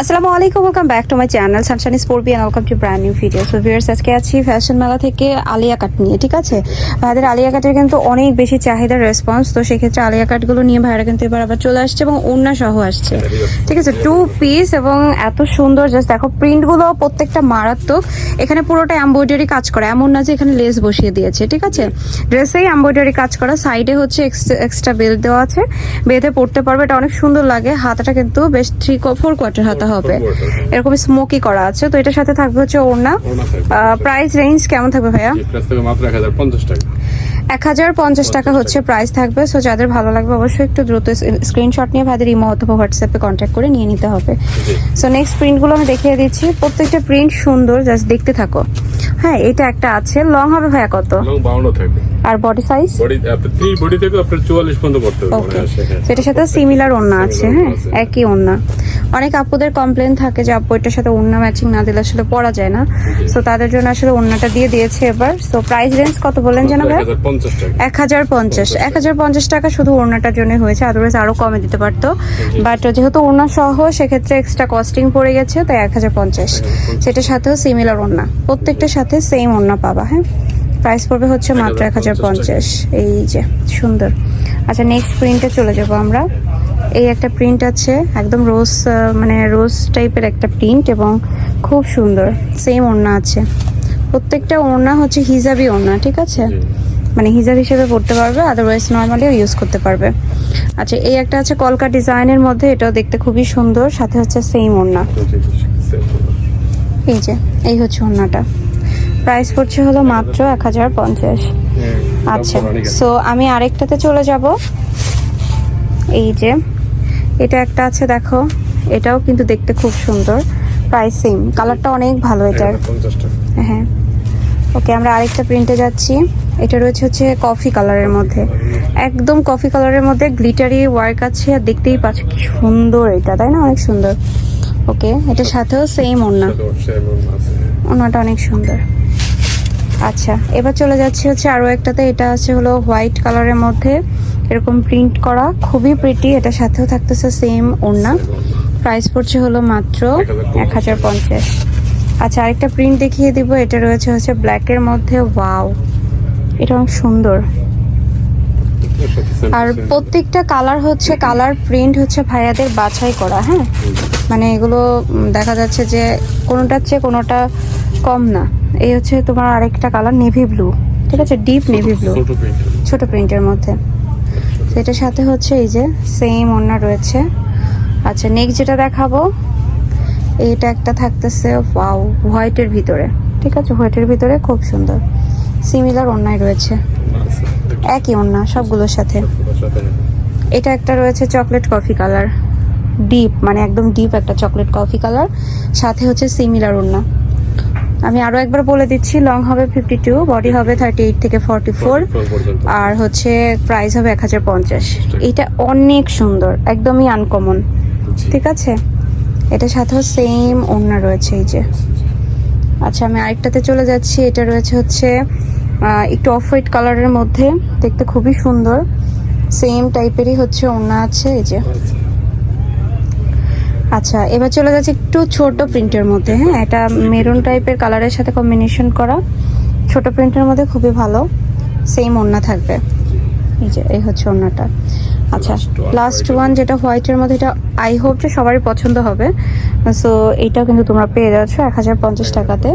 আসসালামু আলাইকুম welcome back to my channel সানশান স্পোর্বি and welcome to brand new video so viewers আজকে আছি fashion মেলা থেকে আলিয়া কাট নিয়ে ঠিক আছে? ভাইদের আলিয়া কাটের কিন্তু অনেক বেশি চাহিদার রেসপন্স তো সেক্ষেত্রে আলিয়া কাটগুলো নিয়ে ভাইরা কিন্তু এবার আবার চলে আসছে এবং ওড়না সহ আসছে। ঠিক আছে টু পিস এবং এত সুন্দর জাস্ট দেখো প্রিন্টগুলো প্রত্যেকটা মারাত্মক। এখানে পুরোটা এমব্রয়ডারি কাজ করা এমন না যে এখানে লেস বসিয়ে দিয়েছে ঠিক আছে? ড্রেসেই এমব্রয়ডারি কাজ করা সাইডে হচ্ছে এক্সট্রা বেল্ট দেওয়া আছে। বেঁধে পড়তে পারবে এটা অনেক সুন্দর লাগে হাতাটা কিন্তু বেশ থ্রি ফোর কোয়ার্টার হাতা হবে। এরকম স্মোকি করা আছে। তো এটার সাথে থাকবে হচ্ছে ওড়না। প্রাইস রেঞ্জ কেমন থাকবে ভাইয়া? মাত্র এক হাজার পঞ্চাশ টাকা। এক হাজার পঞ্চাশ টাকা হচ্ছে প্রাইস থাকবে। সো যাদের ভালো লাগবে অবশ্যই একটু দ্রুত স্ক্রিনশট নিয়ে ভাইদের ইমো অথবা হোয়াটসঅ্যাপে কন্ট্যাক্ট করে নিয়ে নিতে হবে। সো নেক্সট প্রিন্টগুলো আমি দেখিয়ে দিচ্ছি। প্রত্যেকটা প্রিন্ট সুন্দর জাস্ট দেখতে থাকো। হ্যাঁ এটা একটা আছে। লং হবে ভাইয়া কত? লং বাউন্ড থাকবে। আর বডি সাইজ বডি বডি থেকে আপনার চুয়াল্লিশ পর্যন্ত পড়তে হবে ওকে আসে। সেটার সাথে সিমিলার ওড়না আছে হ্যাঁ? একই ওড়না। অনেক আপুদের কমপ্লেন থাকে যে আপু এটার সাথে ওড়না ম্যাচিং না দিলে আসলে পরা যায় না। সো তাদের জন্য আসলে ওড়নাটা দিয়ে দিয়েছে এবার। সো প্রাইস রেঞ্জ কত বলেন যেন মাত্র ভাই এক হাজার পঞ্চাশ টাকা। এক হাজার পঞ্চাশ। এক হাজার পঞ্চাশ টাকা শুধু ওড়নাটার জন্য হয়েছে আদারওয়াইজ আরও কমে দিতে পারতো। বাট যেহেতু ওড়না সহ সেক্ষেত্রে এক্সট্রা কস্টিং পড়ে গেছে তাই এক হাজার পঞ্চাশ। সেটার সাথেও সিমিলার ওড়না। প্রত্যেকটার সাথে সেম ওড়না পাবা হ্যাঁ? প্রাইস পড়বে হচ্ছে মাত্র এক হাজার পঞ্চাশ এই যে সুন্দর। আচ্ছা নেক্সট প্রিন্টে চলে যাব আমরা। এই একটা প্রিন্ট আছে একদম রোজ মানে রোজ টাইপের একটা প্রিন্ট এবং খুব সুন্দর সেম ওড়না আছে। প্রত্যেকটা ওড়না হচ্ছে হিজাবি ওড়না ঠিক আছে? মানে হিজাব হিসেবে পড়তে পারবে আদারওয়াইজ নর্মালিও ইউজ করতে পারবে। আচ্ছা এই একটা আছে কলকা ডিজাইনের মধ্যে এটাও দেখতে খুবই সুন্দর সাথে হচ্ছে সেম ওড়না। এই যে এই হচ্ছে ওড়নাটা। প্রাইস পড়ছে হলো মাত্র এক হাজার পঞ্চাশ। আচ্ছা সো আমি আরেকটাতে চলে যাব। এই যে এটা একটা আছে দেখো এটাও কিন্তু দেখতে খুব সুন্দর। প্রাইস সেম কালারটা অনেক ভালো এটার। হ্যাঁ। ওকে আমরা আরেকটা প্রিন্টে যাচ্ছি। এটা রয়েছে হচ্ছে কফি কালারের মধ্যে। একদম কফি কালারের মধ্যে গ্লিটারি ওয়ার্ক আছে আর দেখতেই পাচ্ছ কি সুন্দর এটা তাই না? অনেক সুন্দর। ওকে এটার সাথেও সেম ওড়না। ওড়নাটা অনেক সুন্দর। আচ্ছা এবার চলে যাচ্ছে হচ্ছে আরও একটাতে। এটা আছে হলো হোয়াইট কালারের মধ্যে এরকম প্রিন্ট করা। খুবই প্রিটি এটা সাথেও থাকতেছে সেম ওড়না। প্রাইস পড়ছে হলো মাত্র এক হাজার পঞ্চাশ। আচ্ছা আরেকটা প্রিন্ট দেখিয়ে দিব। এটা রয়েছে হচ্ছে ব্ল্যাকের মধ্যে। ওয়াও এটা অনেক সুন্দর। আর প্রত্যেকটা কালার হচ্ছে কালার প্রিন্ট হচ্ছে ভাইয়াদের বাছাই করা হ্যাঁ? মানে এগুলো দেখা যাচ্ছে যে কোনোটার চেয়ে কোনোটা কম না। এই হচ্ছে তোমার আরেকটা কালার নেভি ব্লু ঠিক আছে? ডিপ নেভি ব্লু ছোট প্রিন্টের মধ্যে। সেটার সাথে হচ্ছে এই যে সেম ওড়না রয়েছে। আচ্ছা নেক্সট যেটা দেখাবো এইটা একটা থাকতেছে ওয়াও হোয়াইটের ভিতরে। ঠিক আছে? হোয়াইটের ভিতরে খুব সুন্দর। সিমিলার ওড়নায় রয়েছে। একই ওড়না সবগুলোর সাথে। এটা একটা রয়েছে চকলেট কফি কালার ডিপ মানে একদম ডিপ একটা চকলেট কফি কালার সাথে হচ্ছে সিমিলার ওড়না। আমি আরও একবার বলে দিচ্ছি লং হবে ফিফটি টু বডি হবে থার্টি এইট থেকে ফর্টি ফোর আর হচ্ছে প্রাইস হবে এক হাজার পঞ্চাশ। এটা অনেক সুন্দর একদমই আনকমন ঠিক আছে? এটার সাথেও সেম ওড়না রয়েছে এই যে। আচ্ছা আমি আরেকটাতে চলে যাচ্ছি এটা রয়েছে হচ্ছে একটু অফ হোয়াইট কালারের মধ্যে দেখতে খুবই সুন্দর। সেম টাইপেরই হচ্ছে ওড়না আছে এই যে। আচ্ছা এবার চলে যাচ্ছে একটু ছোট প্রিন্টের মধ্যে হ্যাঁ? এটা মেরুন টাইপের কালারের সাথে কম্বিনেশন করা। ছোট প্রিন্টের মধ্যে খুবই ভালো। সেম ওড়না থাকবে। এই যে এই হচ্ছে ওড়নাটা। আচ্ছা লাস্ট ওয়ান যেটা হোয়াইটের মধ্যে এটা আই হোপ যে সবারই পছন্দ হবে। সো এইটাও কিন্তু তোমরা পেয়ে যাচ্ছ এক হাজার পঞ্চাশ টাকাতে।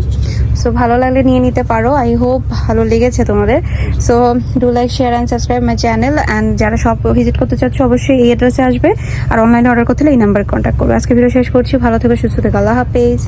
সো ভালো লাগলে নিয়ে নিতে পারো। আই হোপ ভালো লেগেছে তোমাদের। So do like share and subscribe my channel and যারা সব ভিজিট করতে চাচ্ছ, অবশ্যই এই অ্যাড্রেসে আসবে। আর অনলাইনে অর্ডার করতে হলে এই নাম্বারে কন্ট্যাক্ট করবে। আজকে ভিডিও শেষ করছি। ভালো থেকো, সুস্থ থেকো। আল্লাহ হাফেজ।